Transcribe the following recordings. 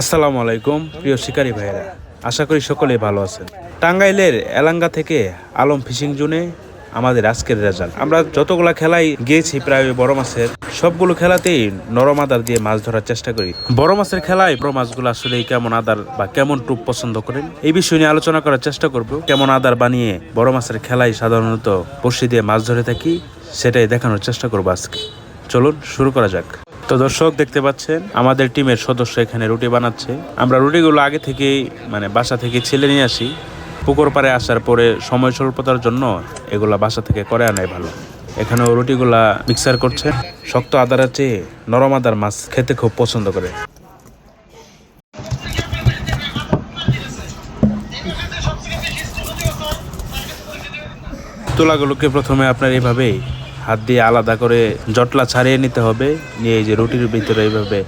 আসসালামু আলাইকুম, প্রিয় শিকারী ভাইয়েরা। আশা করি সকলেই ভালো আছেন। টাঙ্গাইলের এলাঙ্গা থেকে আলম ফিশিং জোনে আমাদের আজকের রেজাল্ট। আমরা যতগুলা খেলাই গিয়েছি প্রায় বড় মাছের, সবগুলো খেলাতেই নরম আদার দিয়ে মাছ ধরার চেষ্টা করি। বড় মাছের খেলায় বড় মাছগুলো আসলে কেমন আদার বা কেমন টুপ পছন্দ করেন, এই বিষয় নিয়ে আলোচনা করার চেষ্টা করব। কেমন আদার বানিয়ে বড় মাছের খেলায় সাধারণত বসি দিয়ে মাছ ধরে থাকি, সেটাই দেখানোর চেষ্টা করব আজকে। চলুন, শুরু করা যাক। তো দর্শক, দেখতে পাচ্ছেন, আমাদের টিমের সদস্য এখানে রুটি বানাচ্ছে। আমরা রুটিগুলো আগে থেকেই মানে বাসা থেকে ছেলে নিয়ে আসি। পুকুর পাড়ে আসার পরে সময় স্বল্পতার জন্য এগুলা বাসা থেকে করে আনাই ভালো। এখানে ও রুটিগুলা মিক্সার করছে। শক্ত আদারের চেয়ে নরম আদার মাছ খেতে খুব পছন্দ করে। তুলাগুলোকে প্রথমে আপনার এইভাবেই হাত দিয়ে আলাদা করে জটলা ছাড়িয়ে নিতে হবে। নিয়ে এই যে রুটির ভিতরে এইভাবে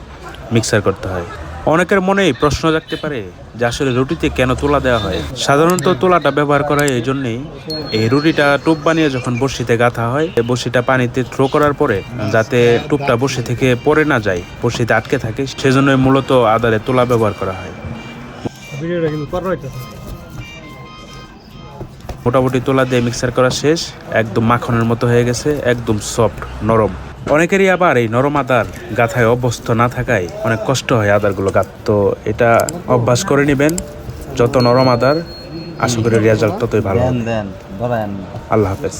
মিক্সার করতে হয়। অনেকের মনেই প্রশ্ন জাগতে পারে যে আসলে রুটিতে কেন তুলা দেওয়া হয়? সাধারণত তুলাটা ব্যবহার করা হয় এই জন্যেই। এই রুটিটা টুপ বানিয়ে যখন বড়শিতে গাঁথা হয়, এই বড়শিটা পানিতে থ্রো করার পরে যাতে টুপটা বড়শি থেকে পড়ে না যায় বড়শিতে আটকে থাকে, সেজন্যই মূলত আদারে তুলা ব্যবহার করা হয়। মোটামুটি তোলা দিয়ে মিক্সার করা শেষ একদম মাখনের মতো হয়ে গেছে একদম সফট নরম। অনেকেরই আবার এই নরম আদার গাথায় অভ্যস্ত না থাকায় অনেক কষ্ট হয় আদারগুলো গাত তো এটা অভ্যাস করে নেবেন যত নরম আদার আশা করি রেজাল্ট ততই ভালো আল্লাহ হাফেজ।